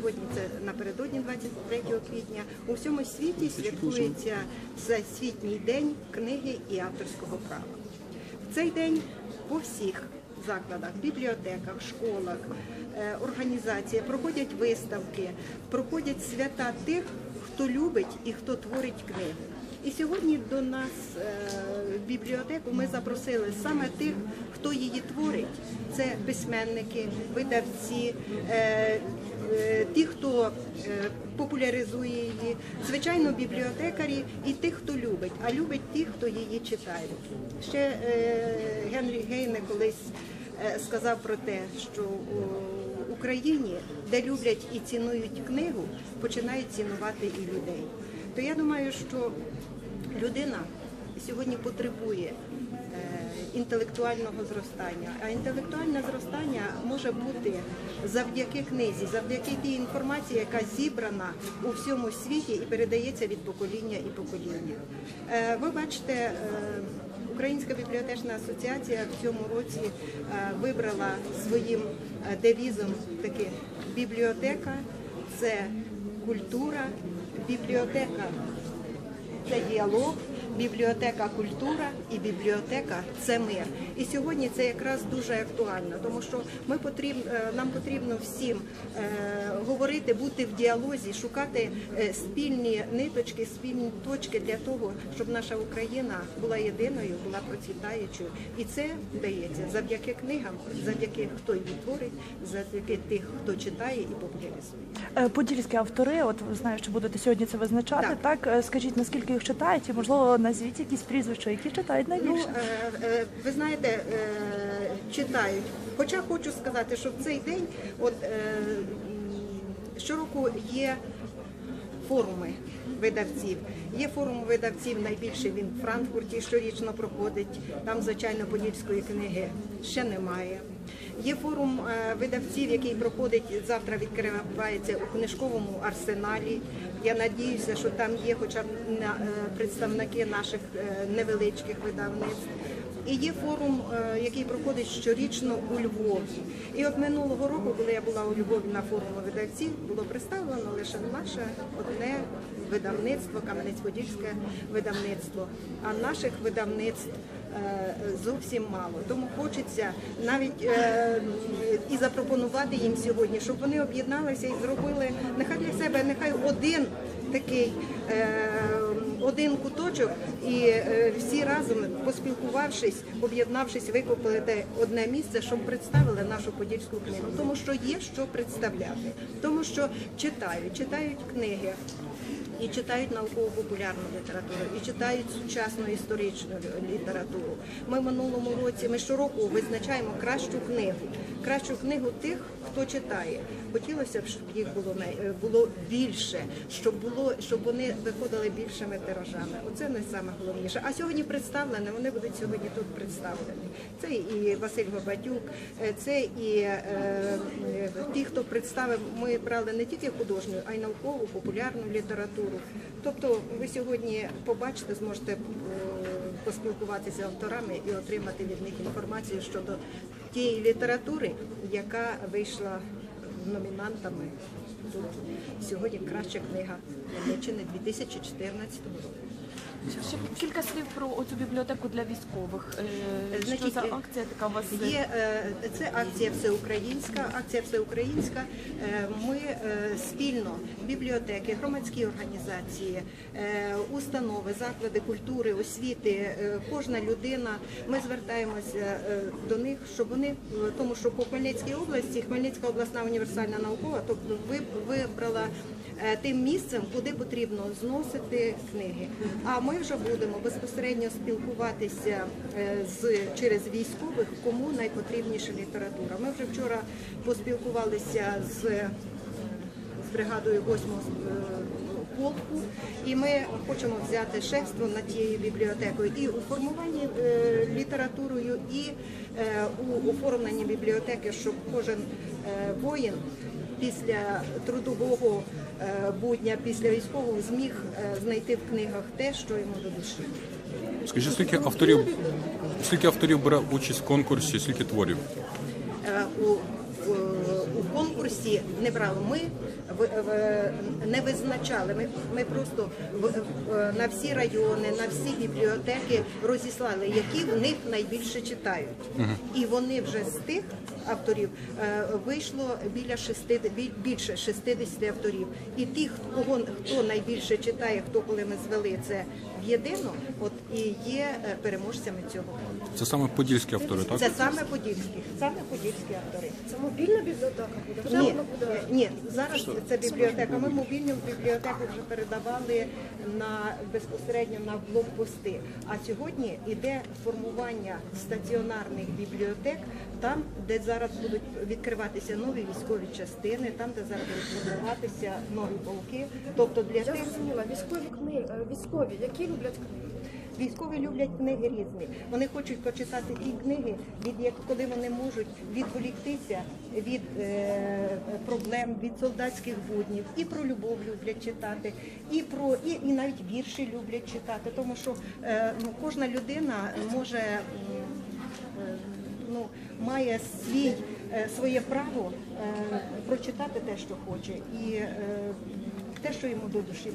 Сьогодні це напередодні 23 квітня. У всьому світі святкується Всесвітній день книги і авторського права. В цей день по всіх закладах, бібліотеках, школах, е, організаціях проходять виставки, проходять свята тих, хто любить і хто творить книгу. І сьогодні до нас е, в бібліотеку ми запросили саме тих, хто її творить. Це письменники, видавці, е, е, ті, хто популяризує її, звичайно, бібліотекарі і тих, хто любить, а любить ті, хто її читає. Ще Генрі Гейне колись сказав про те, що у Україні, де люблять і цінують книгу, починають цінувати і людей. То я думаю, що людина сьогодні потребує е, інтелектуального зростання. А інтелектуальне зростання може бути завдяки книзі, завдяки тій інформації, яка зібрана у всьому світі і передається від покоління і покоління. Е, Ви бачите. е, Українська бібліотечна асоціація в цьому році вибрала своїм девізом таке бібліотека це культура, бібліотека. Це діалог, бібліотека культура і бібліотека це мир. І сьогодні це якраз дуже актуально, тому що ми потрібно нам потрібно всім е, говорити, бути в діалозі, шукати е, спільні ниточки, спільні точки для того, щоб наша Україна була єдиною, була процвітаючою. І це вдається завдяки книгам, завдяки хто її творить, завдяки тих, хто читає і популяризує. Е, Подільські автори, от знаю, що будете сьогодні це визначати. Так. Так, Е, скажіть, наскільки їх читають, і можливо назвіть якісь прізвища, які читають Ну, найбільше. е, е, ви знаєте, е, читають. Хоча хочу сказати, що в цей день, от е, щороку є форуми видавців. Є форум видавців, найбільший він в Франкфурті щорічно проходить. Там, звичайно, подільської книги ще немає. Є форум е, видавців, який проходить завтра, відкривається у книжковому арсеналі. Я надіюся, що там є хоча б е, представники наших е, невеличких видавництв. І є форум, е, який проходить щорічно у Львові. І от минулого року, коли я була у Львові на форуму видавців, було представлено лише наше одне видавництво, Кам'янець-Подільське видавництво. А наших видавництв е, зовсім мало. Тому хочеться навіть е, і запропонувати їм сьогодні, щоб вони об'єдналися і зробили нехай для себе, нехай один такий один куточок, і е, всі разом поспілкувавшись, об'єднавшись, викупили одне місце, щоб представили нашу подільську книгу. Тому що є що представляти, тому що читають, читають книги. І читають науково-популярну літературу, і читають сучасну історичну літературу. Ми минулому році, ми щороку визначаємо кращу книгу, кращу книгу тих, хто читає. Хотілося б, щоб їх було було більше, щоб було, щоб вони виходили більшими тиражами. Оце найголовніше. А сьогодні представлені, вони будуть сьогодні тут представлені. Це і Василь Гобатюк, е, це і е, е, ті, хто представив. Ми брали не тільки художню, а й наукову, популярну літературу. Тобто, ви сьогодні побачите, зможете е, поспілкуватися з авторами і отримати від них інформацію щодо тієї літератури, яка вийшла номінантами тут сьогодні краща книга Хмельниччини 2014 року. Ще кілька слів про оцю бібліотеку для військових. Е, Що за е, акція така у вас Є е, це акція всеукраїнська. Акція всеукраїнська. Е, Ми е, спільно бібліотеки, громадські організації, е, установи, заклади культури, освіти, е, кожна людина. Ми звертаємося е, до них, щоб вони, е, тому що по Хмельницькій області Хмельницька обласна універсальна наукова, тобто ви вибрала е, тим місцем, куди потрібно зносити книги. А ми вже будемо безпосередньо спілкуватися е, з через військових, кому найпотрібніша література. Ми вже вчора поспілкувалися з, е, з бригадою 8 полку, і ми хочемо взяти шефство над тією бібліотекою і у формуванні е, літературою, і е, у оформленні бібліотеки, щоб кожен е, воїн після трудового е, будня, після військового зміг е, знайти в книгах те, що йому до душі. Скажіть, скільки авторів, скільки авторів бере участь в конкурсі, скільки творів? Е, У, у, у конкурсі не брали ми, не визначали. Ми, ми просто на всі райони, на всі бібліотеки розіслали, які в них найбільше читають. І вони вже з тих авторів е, вийшло біля 60, більше 60 авторів. І ті, кого хто найбільше читає, хто коли ми звели це в єдино, от і є переможцями цього. Це саме подільські автори, так? Це саме подільські, саме подільські автори. Це мобільна бібліотека буде? Вже Ні, вона буде. е, ні, зараз це бібліотека. Ми мобільну бібліотеку вже передавали на безпосередньо на блокпости. А сьогодні йде формування стаціонарних бібліотек, там, де зараз будуть відкриватися нові військові частини, там, де зараз будуть формуватися нові полки. Тобто для Я тих зрозуміла, військові книги, е, військові, які люблять книги? Військові люблять книги різні. Вони хочуть почитати ті книги, від як коли вони можуть відволіктися від е, проблем, від солдатських буднів. І про любов люблять читати, і про і, і навіть вірші люблять читати, тому що е, ну, кожна людина може. е, Ну, має свій, е, своє право е, прочитати те, що хоче, і е, те, що йому до душі.